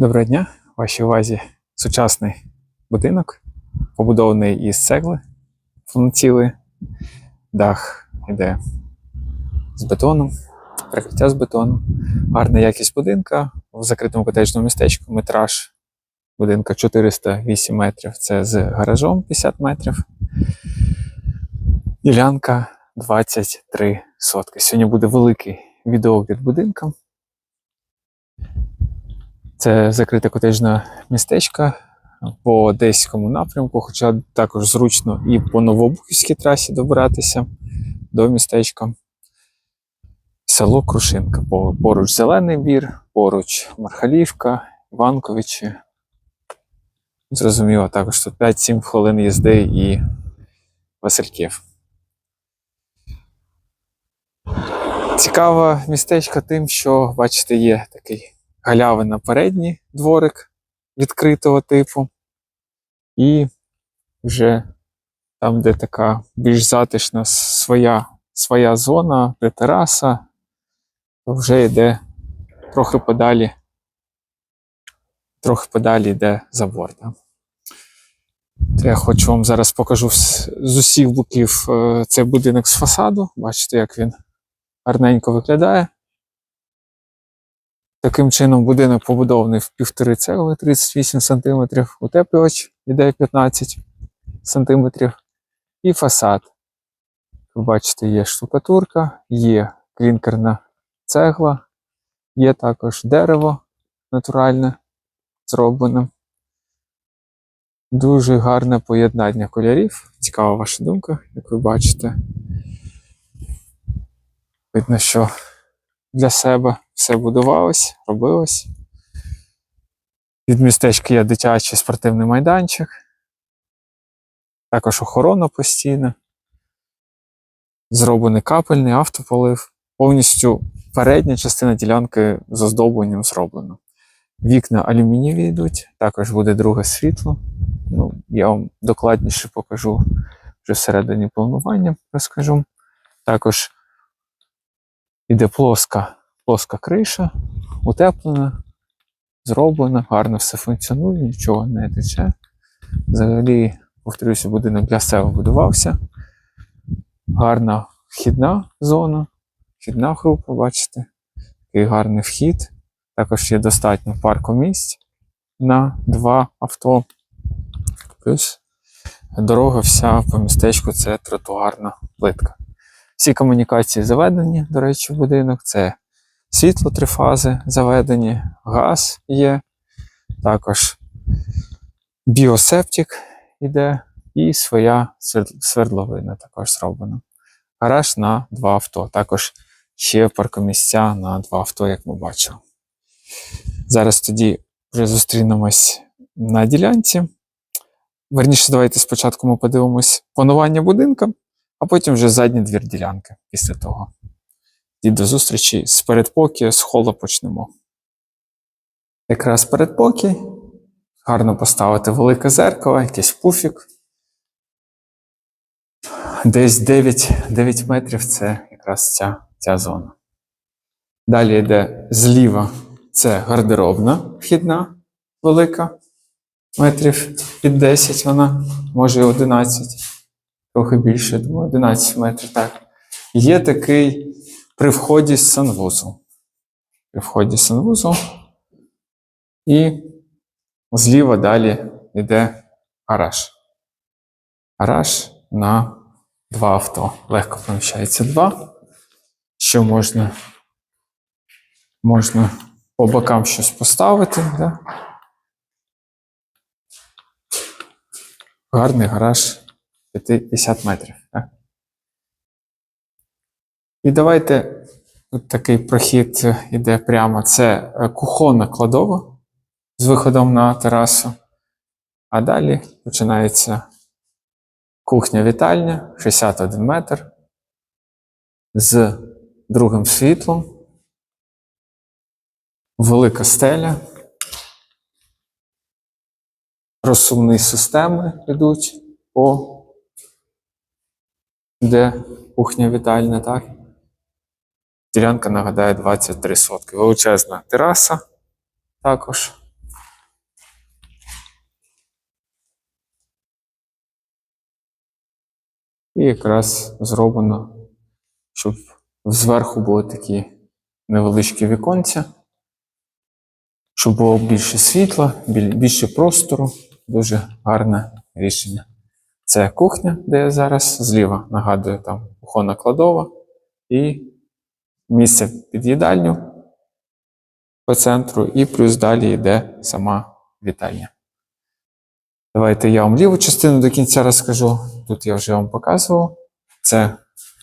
Доброго дня, в вашій увазі сучасний будинок, побудований із цегли, повноцілий. Дах йде з бетоном, прикриття з бетону, гарна якість будинка в закритому котеджному містечку, метраж будинка 408 метрів, це з гаражом 50 метрів. Ділянка 23 сотки. Сьогодні буде великий відеогляд будинка. Це закрите котеджне містечко по Одеському напрямку, хоча також зручно і по Новобухівській трасі добиратися до містечка. Село Крушинка. Поруч Зелений Бір, поруч Мархалівка, Іванковичі. Зрозуміло, також тут 5-7 хвилин їзди і Васильків. Цікаве містечко тим, що, бачите, є такий галявина передній дворик відкритого типу. І вже там, де така більш затишна своя, своя зона, де тераса, то вже йде трохи подалі, трохи подалі йде забор. Да? Я хочу вам зараз покажу з, з усіх боків е, цей будинок з фасаду. Бачите, як він гарненько виглядає. Таким чином, будинок побудований в півтори цегли 38 см, утеплювач іде 15 см, і фасад. Ви бачите, є штукатурка, є клінкерна цегла, є також дерево натуральне зроблене. Дуже гарне поєднання кольорів. Цікава ваша думка, як ви бачите. Видно, що для себе все будувалось, робилось. Від містечка є дитячий спортивний майданчик, також охорона постійна, зроблений капельний автополив. Повністю передня частина ділянки з оздобленням зроблена. Вікна алюмінієві йдуть, також буде друге світло. Ну, я вам докладніше покажу вже всередині планування, розкажу. Також іде плоска плоска криша, утеплена, зроблена, гарно все функціонує, нічого не тече. Взагалі, повторюся, будинок для себе будувався. Гарна вхідна зона, вхідна група, бачите, такий гарний вхід. Також є достатньо паркомісць на два авто. Плюс дорога вся по містечку це тротуарна плитка. Всі комунікації заведені, до речі, в будинок. Це світло три фази заведені, газ є, також біосептик іде, і своя свердловина також зроблена. Гараж на два авто. Також ще паркомісця на два авто, як ми бачили. Зараз тоді вже зустрінемось на ділянці. Верніше, давайте спочатку ми подивимось планування будинка, а потім вже задній двір ділянки після того. І до зустрічі з передпокій, з хола почнемо. Якраз передпокій. Гарно поставити велике зеркало, якийсь пуфік. Десь 9, 9 метрів це якраз ця, ця зона. Далі йде зліва це гардеробна вхідна велика. Метрів під 10 вона, може і 11, трохи більше, думаю, 11 метрів. Так. Є такий при вході з санвузу. При вході з санвузу. І зліва далі йде гараж. Гараж на два авто. Легко поміщається два. Що можна, можна по бокам щось поставити. Да? Гарний гараж 50 метрів. І давайте тут такий прохід іде прямо. Це е, кухонна кладова з виходом на терасу. А далі починається кухня-вітальня 61 метр з другим світлом. Велика стеля. Розсувні системи йдуть по де кухня-вітальня, так? Ділянка нагадає 23 сотки. Величезна тераса також. І якраз зроблено, щоб зверху були такі невеличкі віконця, щоб було більше світла, більше простору. Дуже гарне рішення. Це кухня, де я зараз зліва нагадую, там кухонна кладова і місце під їдальню по центру, і плюс далі йде сама вітальня. Давайте я вам ліву частину до кінця розкажу. Тут я вже вам показував. Це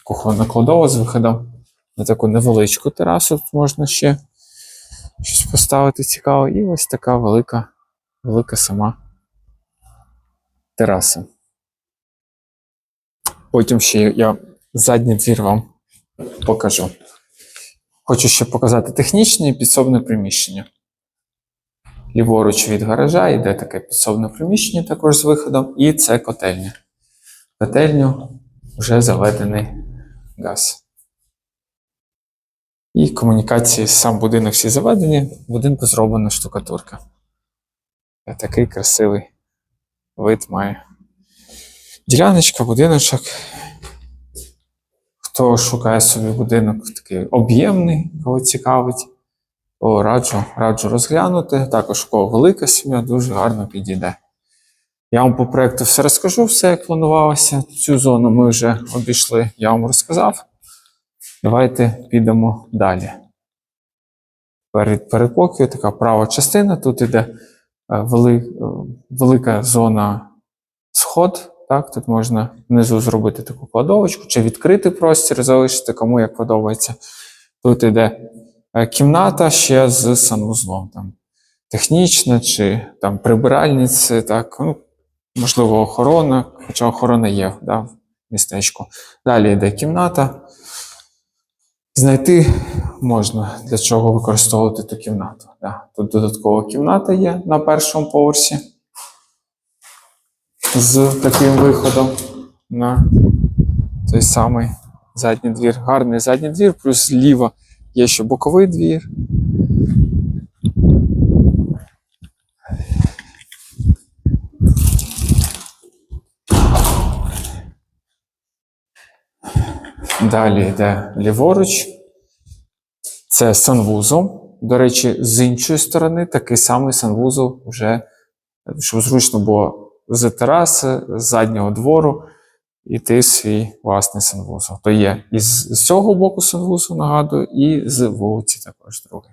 кухонна кладова з виходом на таку невеличку терасу. Тут можна ще щось поставити цікаве. І ось така велика, велика сама тераса. Потім ще я задній двір вам покажу. Хочу ще показати технічне і підсобне приміщення. Ліворуч від гаража йде таке підсобне приміщення також з виходом, і це котельня. В Котельню вже заведений газ. І комунікації сам будинок всі заведені, в будинку зроблена штукатурка. Такий красивий вид має. Діляночка, будиночок. Хто шукає собі будинок такий об'ємний, кого цікавить, то раджу, раджу розглянути. Також у кого велика сім'я, дуже гарно підійде. Я вам по проекту все розкажу, все як планувалося. Цю зону ми вже обійшли, я вам розказав. Давайте підемо далі. Перед передпокою така права частина. Тут іде е, е, велика зона сход. Так, тут можна внизу зробити таку кладовочку, чи відкритий простір залишити, кому як подобається. Тут іде е, кімната ще з санвузлом. Там, технічна чи там прибиральниці, так, ну, можливо, охорона, хоча охорона є да, в містечку. Далі йде кімната. Знайти можна для чого використовувати ту кімнату. Да. Тут додаткова кімната є на першому поверсі з таким виходом на той самий задній двір. Гарний задній двір, плюс зліва є ще боковий двір. Далі йде ліворуч. Це санвузол. До речі, з іншої сторони такий самий санвузол вже, щоб зручно було з тераси, з заднього двору іти свій власний санвузол. То є і з, цього боку санвузол, нагадую, і з вулиці також другий.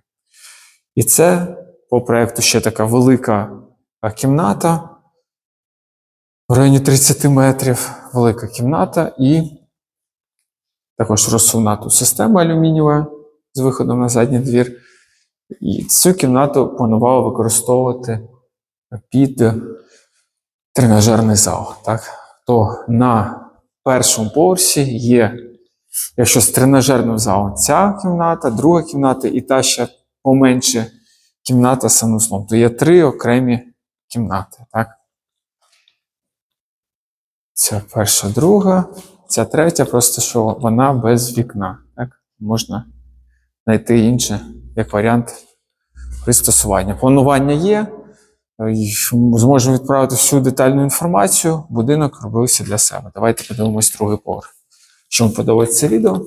І це по проєкту ще така велика кімната. В районі 30 метрів велика кімната і також розсувна тут система алюмінієва з виходом на задній двір. І цю кімнату планували використовувати під тренажерний зал. Так? То на першому поверсі є, якщо з тренажерним залом, ця кімната, друга кімната і та ще поменше кімната з санузлом. То є три окремі кімнати. Так? Ця перша, друга, ця третя, просто що вона без вікна. Так? Можна знайти інше як варіант пристосування. Планування є. Е, Зможемо відправити всю детальну інформацію. Будинок робився для себе. Давайте подивимось другий поверх. Якщо вам подобається це відео,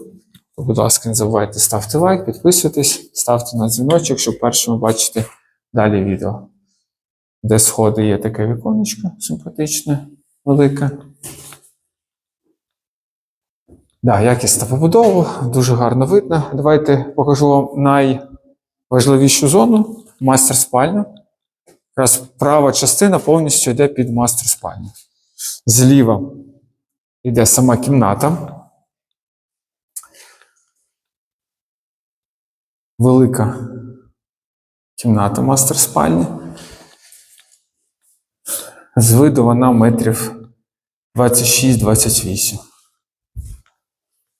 то, будь ласка, не забувайте ставити лайк, підписуйтесь, ставте на дзвіночок, щоб першими бачити далі відео. Де сходи є таке віконечко симпатичне, велике. Да, якісна побудова, дуже гарно видно. Давайте покажу вам найважливішу зону мастер спальня. Якраз права частина повністю йде під мастер спальню. Зліва йде сама кімната. Велика кімната мастер спальні. З виду вона метрів 26-28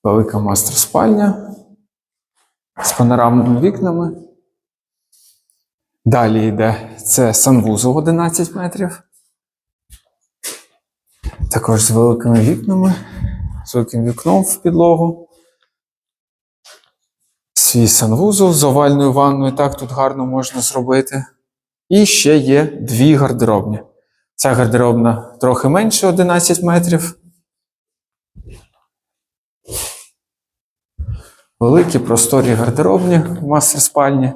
велика мастер спальня з панорамними вікнами. Далі йде це санвузол 11 метрів. Також з великими вікнами, з великим вікном в підлогу. Свій санвузол з овальною ванною, так тут гарно можна зробити. І ще є дві гардеробні. Ця гардеробна трохи менше 11 метрів. Великі просторі гардеробні в мастер спальні.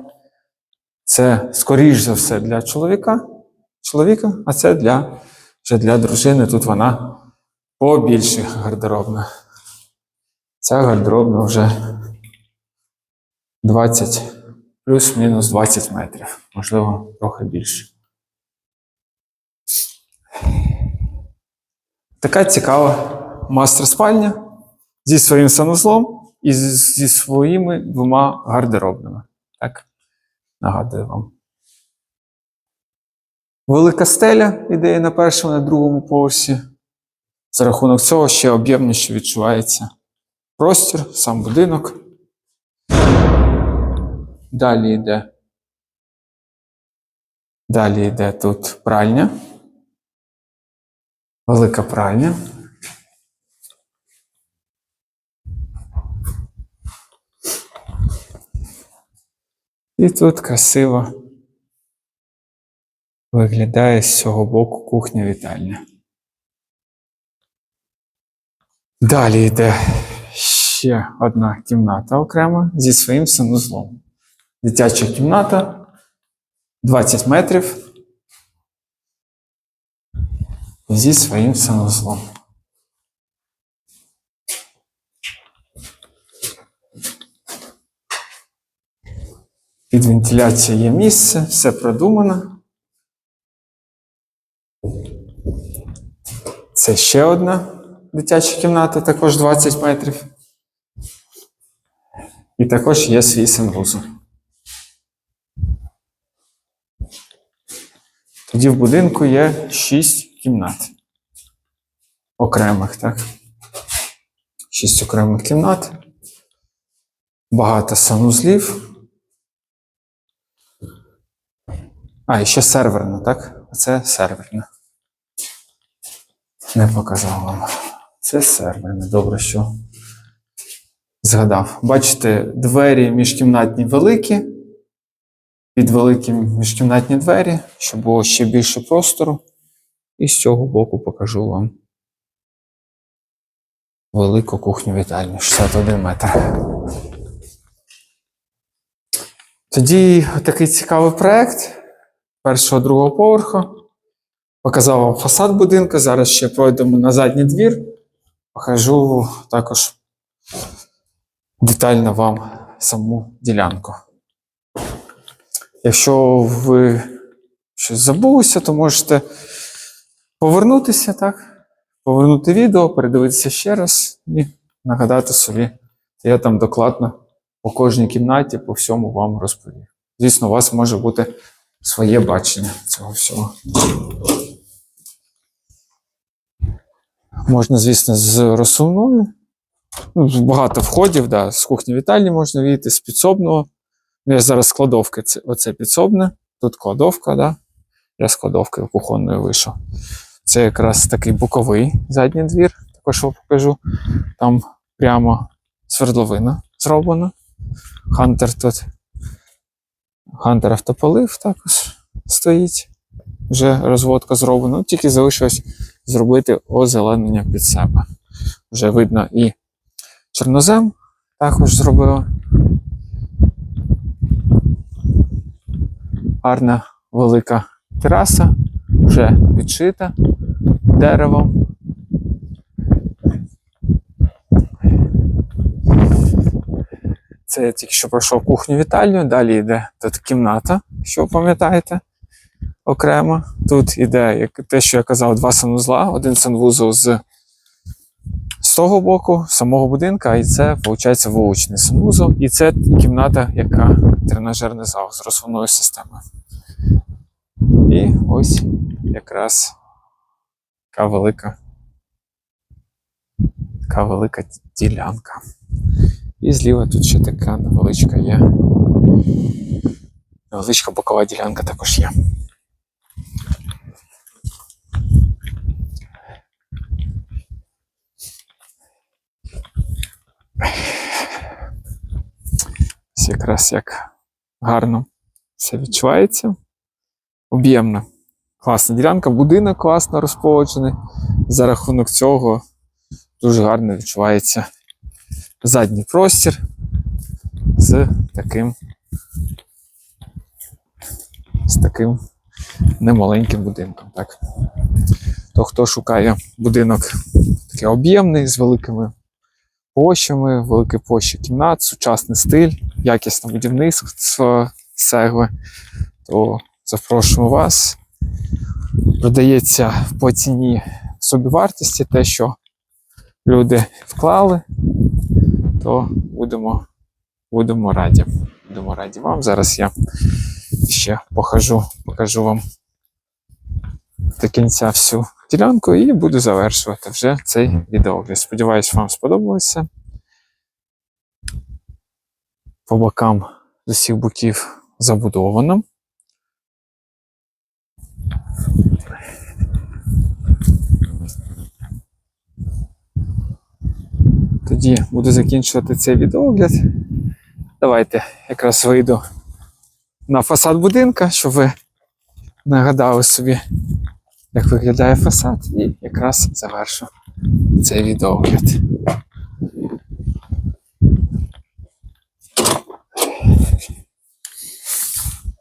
Це, скоріш за все, для чоловіка, чоловіка, а це для, вже для дружини. Тут вона побільше гардеробна. Ця гардеробна вже 20, плюс-мінус 20 метрів, можливо, трохи більше. Така цікава мастер спальня зі своїм санузлом і зі своїми двома гардеробними. Так, нагадую вам. Велика стеля ідея на першому, на другому поверсі. За рахунок цього ще об'ємніше відчувається простір, сам будинок. Далі йде. Далі йде тут пральня. Велика пральня. І тут красиво виглядає з цього боку кухня вітальня. Далі йде ще одна кімната окрема зі своїм санузлом. Дитяча кімната 20 метрів зі своїм санузлом. Під вентиляцією є місце, все продумано. Це ще одна дитяча кімната, також 20 метрів. І також є свій санвузол. Тоді в будинку є 6 кімнат. Окремих, так? 6 окремих кімнат. Багато санузлів. А, і ще серверна, так? Це серверна. Не показав вам. Це серверна. Добре, що згадав. Бачите, двері міжкімнатні великі. Під великі міжкімнатні двері, щоб було ще більше простору. І з цього боку покажу вам велику кухню вітальню 61 метр. Тоді такий цікавий проект першого другого поверху. Показав вам фасад будинку. Зараз ще пройдемо на задній двір. Покажу також детально вам саму ділянку. Якщо ви щось забулися, то можете повернутися, так? Повернути відео, передивитися ще раз і нагадати собі. Я там докладно по кожній кімнаті, по всьому вам розповів. Звісно, у вас може бути своє бачення цього всього. Можна, звісно, з розсувною. Ну, багато входів, да, з кухні вітальні можна війти, з підсобного. Ну, я зараз з це, оце підсобне, тут кладовка, да. Я з кладовки кухонною вийшов. Це якраз такий боковий задній двір, також вам покажу. Там прямо свердловина зроблена. Хантер тут. Хантер автополив також стоїть. Вже розводка зроблена. Ну, Тільки залишилось зробити озеленення під себе. Вже видно і чорнозем також зробила. Гарна велика тераса, вже підшита деревом. Це я тільки що пройшов кухню вітальню, далі йде тут кімната, що ви пам'ятаєте, окремо. Тут іде як те, що я казав, два санузла, один санвузол з, з того боку, самого будинка, і це, виходить, вуличний санвузол. І це кімната, яка тренажерний зал з розсувною системою. І ось якраз така велика, така велика ділянка. І зліва тут ще така невеличка є. Невеличка бокова ділянка також є. Ось якраз як гарно все відчувається. Об'ємна. Класна ділянка, будинок класно розположений. За рахунок цього дуже гарно відчувається задній простір. з таким з таким немаленьким будинком. Так. То хто шукає будинок такий об'ємний з великими площами, великі площі кімнат, сучасний стиль, якісне будівництво цегли, то запрошуємо вас. Продається по ціні собівартості те, що люди вклали, то будемо, будемо раді. Будемо раді вам. Зараз я ще покажу, покажу вам до кінця всю ділянку і буду завершувати вже цей відеогляд. Сподіваюсь, вам сподобалося. По бокам з усіх боків забудовано. Тоді буду закінчувати цей відеогляд. Давайте якраз вийду на фасад будинка, щоб ви нагадали собі, як виглядає фасад, і якраз завершу цей відеогляд.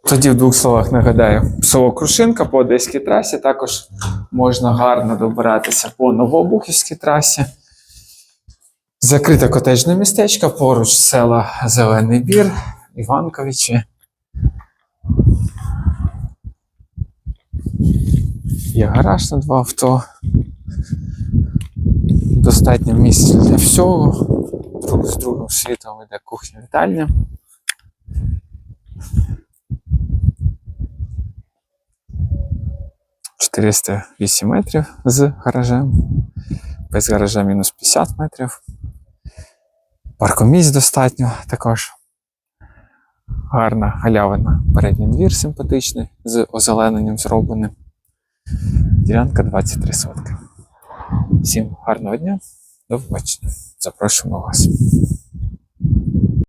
Тоді в двох словах нагадаю, село Крушинка по Одеській трасі. Також можна гарно добиратися по Новобухівській трасі. Закрите котеджне містечко, поруч села Зелений Бір, Іванковичі. Є гараж на два авто. Достатньо місця для всього. Друг з другим світом йде кухня вітальня. «408 метрів з гаражем. Без гаража мінус 50 метрів. Паркомісць достатньо також. Гарна галявина. Передній двір симпатичний, з озелененням зробленим. Ділянка 23 сотки. Всім гарного дня, до побачення. Запрошуємо вас.